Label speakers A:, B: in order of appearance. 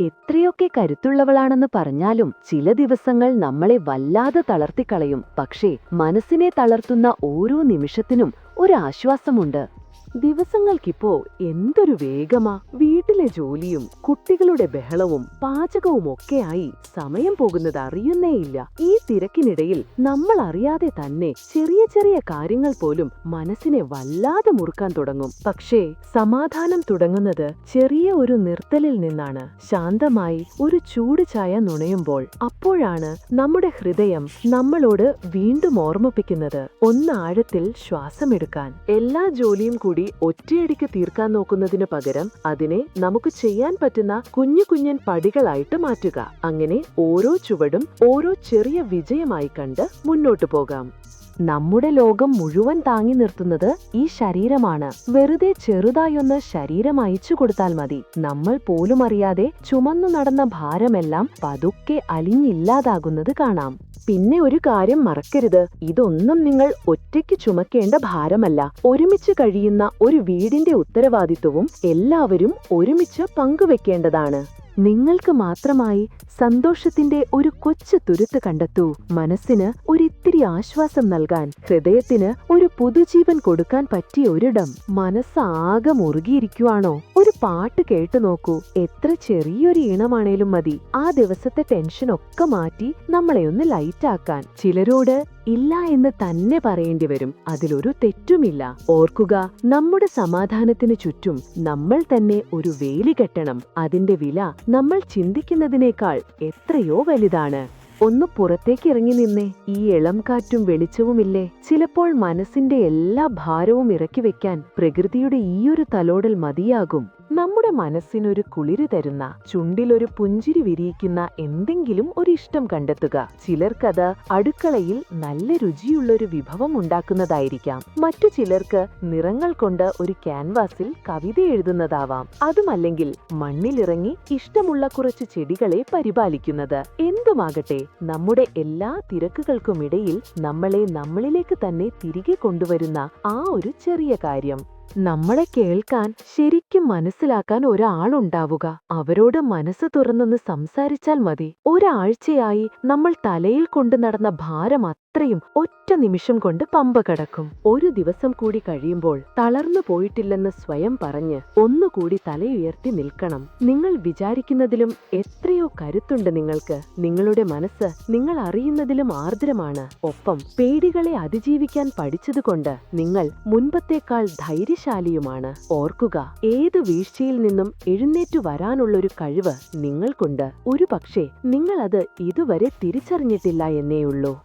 A: എത്രയൊക്കെ കരുത്തുള്ളവളാണെന്ന് പറഞ്ഞാലും ചില ദിവസങ്ങൾ നമ്മളെ വല്ലാതെ തളർത്തിക്കളയും. പക്ഷേ മനസ്സിനെ തളർത്തുന്ന ഓരോ നിമിഷത്തിനും ഒരാശ്വാസമുണ്ട് ദിവസങ്ങൾക്കിപ്പോ എന്തൊരു വേഗമാ. വീട്ടിലെ ജോലിയും കുട്ടികളുടെ ബഹളവും പാചകവും ഒക്കെയായി സമയം പോകുന്നത് അറിയുന്നേയില്ല. ഈ തിരക്കിനിടയിൽ നമ്മൾ അറിയാതെ തന്നെ ചെറിയ ചെറിയ കാര്യങ്ങൾ പോലും മനസ്സിനെ വല്ലാതെ മുറുക്കാൻ തുടങ്ങും. പക്ഷേ സമാധാനം തുടങ്ങുന്നത് ചെറിയ ഒരു നിർത്തലിൽ നിന്നാണ്. ശാന്തമായി ഒരു ചൂട് ചായ നുണയുമ്പോൾ അപ്പോഴാണ് നമ്മുടെ ഹൃദയം നമ്മളോട് വീണ്ടും ഓർമ്മിപ്പിക്കുന്നത്. ഒന്ന് ആഴത്തിൽ ശ്വാസമെടുക്കാൻ. എല്ലാ ജോലിയും കൂടി ഒറ്റയടിക്ക് തീർക്കാൻ നോക്കുന്നതിന് പകരം അതിനെ നമുക്ക് ചെയ്യാൻ പറ്റുന്ന കുഞ്ഞു കുഞ്ഞൻ പടികളായിട്ട് മാറ്റുക. അങ്ങനെ ഓരോ ചുവടും ഓരോ ചെറിയ വിജയമായി കണ്ട് മുന്നോട്ടു പോകാം. നമ്മുടെ ലോകം മുഴുവൻ താങ്ങി നിർത്തുന്നത് ഈ ശരീരമാണ്. വെറുതെ ചെറുതായൊന്ന് ശരീരം അയച്ചു കൊടുത്താൽ മതി. നമ്മൾ പോലും അറിയാതെ ചുമന്നു നടന്ന ഭാരമെല്ലാം പതുക്കെ അലിഞ്ഞില്ലാതാകുന്നത് കാണാം. പിന്നെ ഒരു കാര്യം മറക്കരുത്. ഇതൊന്നും നിങ്ങൾ ഒറ്റയ്ക്ക് ചുമക്കേണ്ട ഭാരമല്ല. ഒരുമിച്ച് കഴിയുന്ന ഒരു വീടിന്റെ ഉത്തരവാദിത്വവും എല്ലാവരും ഒരുമിച്ച് പങ്കുവെക്കേണ്ടതാണ്. നിങ്ങൾക്ക് മാത്രമായി സന്തോഷത്തിന്റെ ഒരു കൊച്ചു തുരുത്ത് കണ്ടെത്തൂ. മനസ്സിന് ഒരിത്തിരി ആശ്വാസം നൽകാൻ ഹൃദയത്തിന് ഒരു പുതുജീവൻ കൊടുക്കാൻ പറ്റിയ ഒരിടം മനസ്സാകെ മുറുകിയിരിക്കുവാണോ? ഒരു പാട്ട് കേട്ടു നോക്കൂ. എത്ര ചെറിയൊരു ഈണമാണേലും മതി. ആ ദിവസത്തെ ടെൻഷൻ ഒക്കെ മാറ്റി നമ്മളെ ഒന്ന് ലൈറ്റാക്കാൻ ചിലരോട് ഇല്ല എന്ന് തന്നെ പറയേണ്ടി വരും. അതിലൊരു തെറ്റുമില്ല. ഓർക്കുക നമ്മുടെ സമാധാനത്തിന് ചുറ്റും നമ്മൾ തന്നെ ഒരു വേലി കെട്ടണം. അതിന്റെ വില നമ്മൾ ചിന്തിക്കുന്നതിനേക്കാൾ എത്രയോ വലുതാണ്. ഒന്ന് പുറത്തേക്ക് ഇറങ്ങി നിന്നേ. ഈ ഇളം കാറ്റും വെളിച്ചവുമില്ലേ? ചിലപ്പോൾ മനസ്സിന്റെ എല്ലാ ഭാരവും ഇറക്കി വെക്കാൻ പ്രകൃതിയുടെ ഈയൊരു തലോടൽ മതിയാകും. നമ്മുടെ മനസ്സിനൊരു കുളിര് തരുന്ന ചുണ്ടിലൊരു പുഞ്ചിരി വിരിയിക്കുന്ന എന്തെങ്കിലും ഒരു ഇഷ്ടം കണ്ടെത്തുക. ചിലർക്കത് അടുക്കളയിൽ നല്ല രുചിയുള്ളൊരു വിഭവം ഉണ്ടാക്കുന്നതായിരിക്കാം. മറ്റു ചിലർക്ക് നിറങ്ങൾ കൊണ്ട് ഒരു ക്യാൻവാസിൽ കവിത എഴുതുന്നതാവാം. അതുമല്ലെങ്കിൽ മണ്ണിലിറങ്ങി ഇഷ്ടമുള്ള കുറച്ച് ചെടികളെ പരിപാലിക്കുന്നത്. എന്തുമാകട്ടെ നമ്മുടെ എല്ലാ തിരക്കുകൾക്കുമിടയിൽ നമ്മളെ നമ്മളിലേക്ക് തന്നെ തിരികെ കൊണ്ടുവരുന്ന ആ ഒരു ചെറിയ കാര്യം. നമ്മളെ കേൾക്കാൻ ശരിക്കും മനസ്സിലാക്കാൻ ഒരാളുണ്ടാവുക. അവരോട് മനസ്സ് തുറന്നൊന്ന് സംസാരിച്ചാൽ മതി. ഒരാഴ്ചയായി നമ്മൾ തലയിൽ കൊണ്ടു നടന്ന ഭാരം അത്രയും ഒറ്റ നിമിഷം കൊണ്ട് പമ്പ കടക്കും. ഒരു ദിവസം കൂടി കഴിയുമ്പോൾ തളർന്നു പോയിട്ടില്ലെന്ന് സ്വയം പറഞ്ഞ് ഒന്നുകൂടി തലയുയർത്തി നിൽക്കണം. നിങ്ങൾ വിചാരിക്കുന്നതിലും എത്രയോ കരുത്തുണ്ട് നിങ്ങൾക്ക്. നിങ്ങളുടെ മനസ്സ് നിങ്ങൾ അറിയുന്നതിലും ആർദ്രമാണ്. ഒപ്പം പേടികളെ അതിജീവിക്കാൻ പഠിച്ചതുകൊണ്ട് നിങ്ങൾ മുൻപത്തേക്കാൾ ധൈര്യശാലിയുമാണ്. ഓർക്കുക ഏത് വീഴ്ചയിൽ നിന്നും എഴുന്നേറ്റു വരാനുള്ളൊരു കഴിവ് നിങ്ങൾക്കുണ്ട്. ഒരു പക്ഷേ നിങ്ങളത് ഇതുവരെ തിരിച്ചറിഞ്ഞിട്ടില്ല എന്നേയുള്ളൂ.